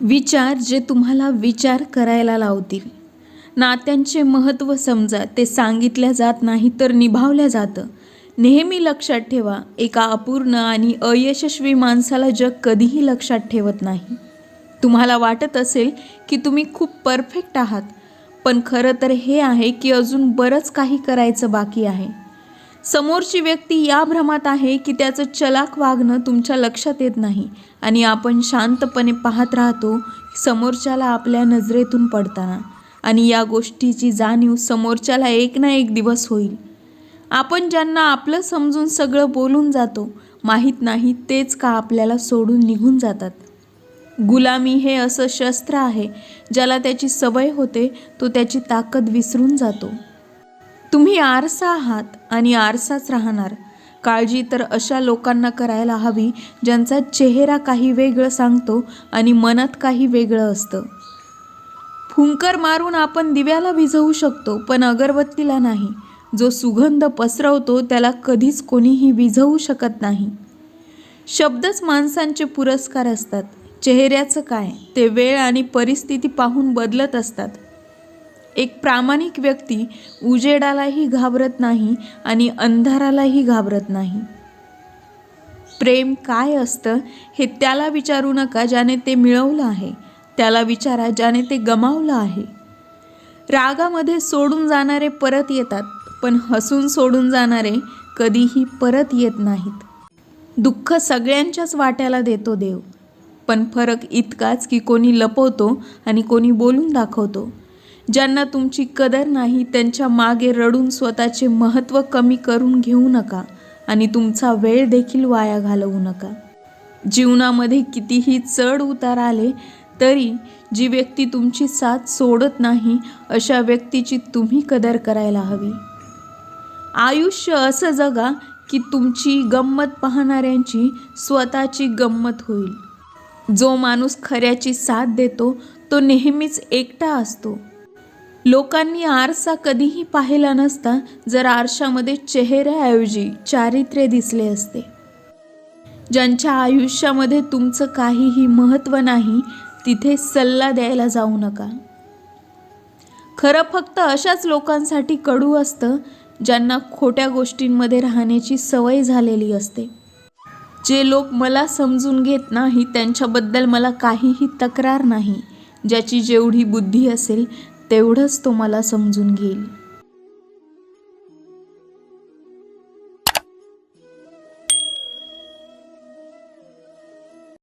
विचार जे तुम्हाला विचार करायला लावतील. नात्यांचे महत्त्व समजा ते सांगितल्या जात नाही तर निभावल्या जातं. नेहमी लक्षात ठेवा एका अपूर्ण आणि अयशस्वी माणसाला जग कधीही लक्षात ठेवत नाही. तुम्हाला वाटत असेल की तुम्ही खूप परफेक्ट आहात पण खरं तर हे आहे की अजून बरंच काही करायचं बाकी आहे. समोरची व्यक्ती या भ्रमात आहे की त्याचं चलाक वागणं तुमच्या लक्षात येत नाही आणि आपण शांतपणे पाहत राहतो समोरच्याला आपल्या नजरेतून पडताना. आणि या गोष्टीची जाणीव समोरच्याला एक ना एक दिवस होईल. आपण ज्यांना आपलं समजून सगळं बोलून जातो माहीत नाही तेच का आपल्याला सोडून निघून जातात. गुलामी हे असं शस्त्र आहे ज्याला त्याची सवय होते तो त्याची ताकद विसरून जातो. तुम्ही आरसा आहात आणि आरसाच राहणार. काळजी तर अशा लोकांना करायला हवी ज्यांचा चेहरा काही वेगळं सांगतो आणि मनात काही वेगळं असतं. फुंकर मारून आपण दिव्याला विझवू शकतो पण अगरबत्तीला नाही. जो सुगंध पसरवतो त्याला कधीच कोणीही विझवू शकत नाही. शब्दच माणसांचे पुरस्कार असतात. चेहऱ्याचं काय? ते वेळ आणि परिस्थिती पाहून बदलत असतात. एक प्रामाणिक व्यक्ती उजेडालाही घाबरत नाही आणि अंधारालाही घाबरत नाही. प्रेम काय असतं हे त्याला विचारू नका ज्याने ते मिळवलं आहे. त्याला विचारा ज्याने ते गमावलं आहे. रागामध्ये सोडून जाणारे परत येतात पण हसून सोडून जाणारे कधीही परत येत नाहीत. दुःख सगळ्यांच्याच वाट्याला देतो देव पण फरक इतकाच की कोणी लपवतो आणि कोणी बोलून दाखवतो. ज्यांना तुमची कदर नाही त्यांच्या मागे रडून स्वतःचे महत्त्व कमी करून घेऊ नका आणि तुमचा वेळ देखील वाया घालवू नका. जीवनामध्ये कितीही चढ उतार आले तरी जी व्यक्ती तुमची साथ सोडत नाही अशा व्यक्तीची तुम्ही कदर करायला हवी. आयुष्य असं जगा की तुमची गंमत पाहणाऱ्यांची स्वतःची गंमत होईल. जो माणूस खऱ्याची साथ देतो तो नेहमीच एकटा असतो. लोकांनी आरसा कधीही पाहिला नसता जर आरशामध्ये चेहऱ्याऐवजी चारित्र्य दिसले असते. ज्यांच्या आयुष्यामध्ये तुमचं काहीही महत्त्व नाही तिथे सल्ला द्यायला जाऊ नका. खरं फक्त अशाच लोकांसाठी कडू असतं ज्यांना खोट्या गोष्टींमध्ये राहण्याची सवय झालेली असते. जे लोक मला समजून घेत नाही त्यांच्याबद्दल मला काहीही तक्रार नाही. ज्याची जेवढी बुद्धी असेल तेवढंच तो मला समजून घेईल.